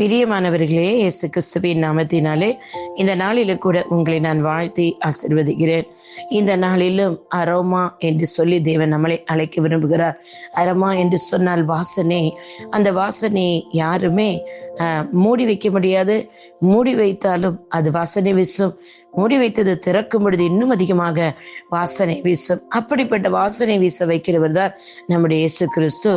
பிரியமானவர்களே இயேசு கிறிஸ்துவின் நாமத்தினாலே இந்த நாளில கூட உங்களை நான் வாழ்த்தி ஆசிர்வதிக்கிறேன். இந்த நாளிலும் அரோமா என்று சொல்லி தேவன் நம்மளை அழைக்க விரும்புகிறார். அரோமா என்று சொன்னால் வாசனை. அந்த வாசனை யாருமே ஆஹ், மூடி வைக்க முடியாது. மூடி வைத்தாலும் அது வாசனை வீசும். மூடி வைத்தது திறக்கும் பொழுது இன்னும் அதிகமாக வாசனை வீசும். அப்படிப்பட்ட வாசனை வீச வைக்கிறவர் தான் நம்முடைய இயேசு கிறிஸ்து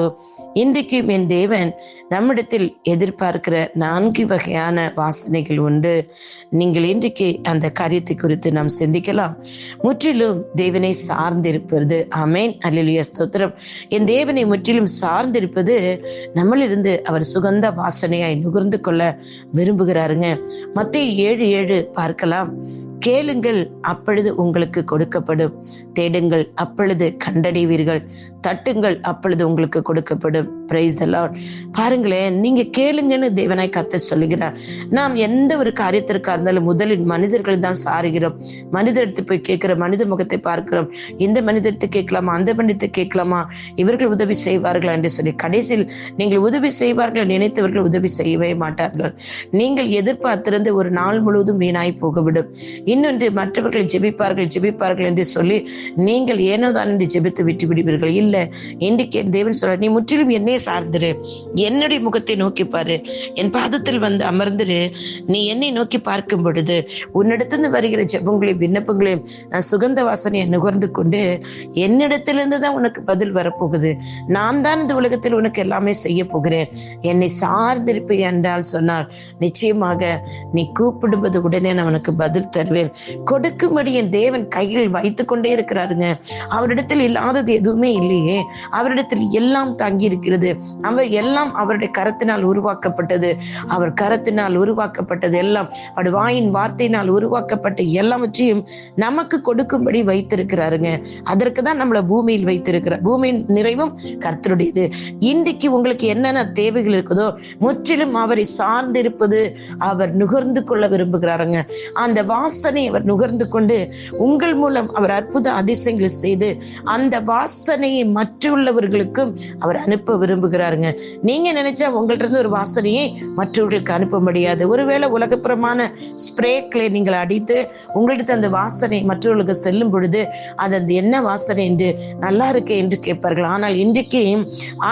இன்றைக்கும் என் தேவன் நம்மிடத்தில் எதிர்பார்க்கிற நான்கு வகையான வாசனைகள் உண்டு. நீங்கள் இன்றைக்கு அந்த காரியத்தை குறித்து நாம் சிந்திக்கலாம். முற்றிலும் தேவனை சார்ந்திருப்பது. அமேன் அல்லிய ஸ்தோத்திரம். என் தேவனை முற்றிலும் சார்ந்திருப்பது நம்மளிருந்து அவர் சுகந்த வாசனையாய் நுகர்ந்து கொள்ள விரும்புகிறாருங்க. மத்திய ஏழு ஏழு பார்க்கலாம். கேளுங்கள் அப்பொழுது உங்களுக்கு கொடுக்கப்படும். தேடுங்கள் அப்பொழுது கண்டடைவீர்கள். தட்டுங்கள் அப்பொழுது உங்களுக்கு கொடுக்கப்படும். பிரைஸ் பாருங்களேன் நீங்க கேளுங்கன்னு தேவனாய் கத்த சொல்லுகிறார். நாம் எந்த ஒரு காரியத்திற்கா இருந்தாலும் முதலில் மனிதர்கள் தான் சாருகிறோம். மனிதர்கிட்ட போய் கேட்கிற மனித முகத்தை பார்க்கிறோம். இந்த மனிதத்தை கேட்கலாமா? அந்த மனிதத்தை கேட்கலாமா? இவர்கள் உதவி செய்வார்களா என்று சொல்லி கடைசியில் நீங்கள் உதவி செய்வார்கள் நினைத்தவர்கள் உதவி செய்யவே மாட்டார்கள். நீங்கள் எதிர்பார்த்திருந்து ஒரு நாள் முழுவதும் வீணாய் போகவிடும். இன்னொன்று மற்றவர்கள் ஜெபிப்பார்கள் ஜெபிப்பார்கள் என்று சொல்லி நீங்கள் ஏனோதான் என்று ஜெபித்து விட்டு விடுவீர்கள். இல்ல இன்றைக்கு தேவன் சொல்ற நீ முற்றிலும் என்னையே சார்ந்துரு. என்னுடைய முகத்தை நோக்கி பாரு. என் பாதத்தில் வந்து அமர்ந்துரு. நீ என்னை நோக்கி பார்க்கும் பொழுது உன்னிடத்திலிருந்து வருகிற ஜபங்களையும் விண்ணப்பங்களையும் நான் சுகந்த வாசனையை நுகர்ந்து கொண்டு என்னிடத்திலிருந்து தான் உனக்கு பதில் வரப்போகுது. நான் தான் இந்த உலகத்தில் உனக்கு எல்லாமே செய்ய போகிறேன். என்னை சார்ந்திருப்பே என்றால் சொன்னார் நிச்சயமாக நீ கூப்பிடுவது உடனே நான் உனக்கு பதில் தருவேன். கொடுக்கும்படி என் தேவன் கையில் வைத்து கொண்டே இருக்கிறாருங்க. அவரிடத்தில் இல்லாதது எதுவுமே இல்லையே. அவரிடத்தில் எல்லாம் தங்கி இருக்கிறது அவர் எல்லாம் அவருடைய கரத்தினால் உருவாக்கப்பட்டது. அவர் கரத்தினால் உருவாக்கப்பட்டது எல்லாம் அவருடைய வாயின் வார்த்தையினால் உருவாக்கப்பட்ட எல்லாவற்றையும் நமக்கு கொடுக்கும்படி வைத்திருக்கிறாருங்க. அதற்கு தான் நம்மளை பூமியில் வைத்திருக்கிறார் பூமியின் நிறைவும் கர்த்தருடையது. இன்றைக்கு உங்களுக்கு என்னென்ன தேவைகள் இருக்குதோ முற்றிலும் அவரை சார்ந்திருப்பது அவர் நுகர்ந்து கொள்ள விரும்புகிறாருங்க. அந்த வாசனை அவர் நுகர்ந்து கொண்டு உங்கள் மூலம் அவர் அற்புத அதிசயங்கள் செய்து அந்த வாசனையை மற்றுள்ளவர்களுக்கும் அவர் அனுப்ப விரும்புகிறாருங்க. நீங்க நினைச்சா உங்கள்ட்ட இருந்து ஒரு வாசனையை மற்றவர்களுக்கு அனுப்ப முடியாது. ஒருவேளை உலகப்புறமான ஸ்ப்ரேக்களை நீங்கள் அடித்து உங்கள்கிட்ட அந்த வாசனை மற்றவர்களுக்கு செல்லும் பொழுது அது அந்த என்ன வாசனை என்று நல்லா இருக்கு என்று கேட்பார்கள். ஆனால் இன்றைக்கு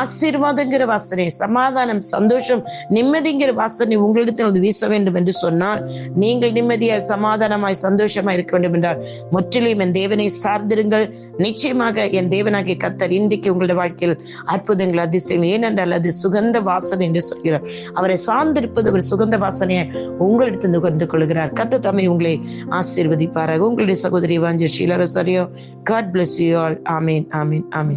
ஆசீர்வாதங்கிற வாசனை சமாதானம் சந்தோஷம் நிம்மதிங்கிற வாசனை உங்களிடத்தில் வந்து வீச வேண்டும் என்று சொன்னால் நீங்கள் நிம்மதியாய் சமாதானமாய் சந்தோஷமாய் இருக்க வேண்டும் என்றால் முற்றிலும் என் தேவனை சார்ந்திருங்கள். நிச்சயமாக என் தேவனாகிய கத்தர் இன்றைக்கு உங்களுடைய வாழ்க்கையில் அற்புதங்கள் அதிசயம் ஏனென்றால் அது சுகந்த வாசனை என்று சொல்கிறார். அவரை சார்ந்திருப்பது ஒரு சுகந்த வாசனையை உங்களிடத்தில் நுகர்ந்து கொள்கிறார். கத்த தம்மை உங்களை ஆசீர்வதிப்பாராக. உங்களுடைய சகோதரி வாஞ்சி ஷீலரசரியோ காட் பிளஸ் யூ ஆல் ஆமீன் ஆமீன் ஆமீன்.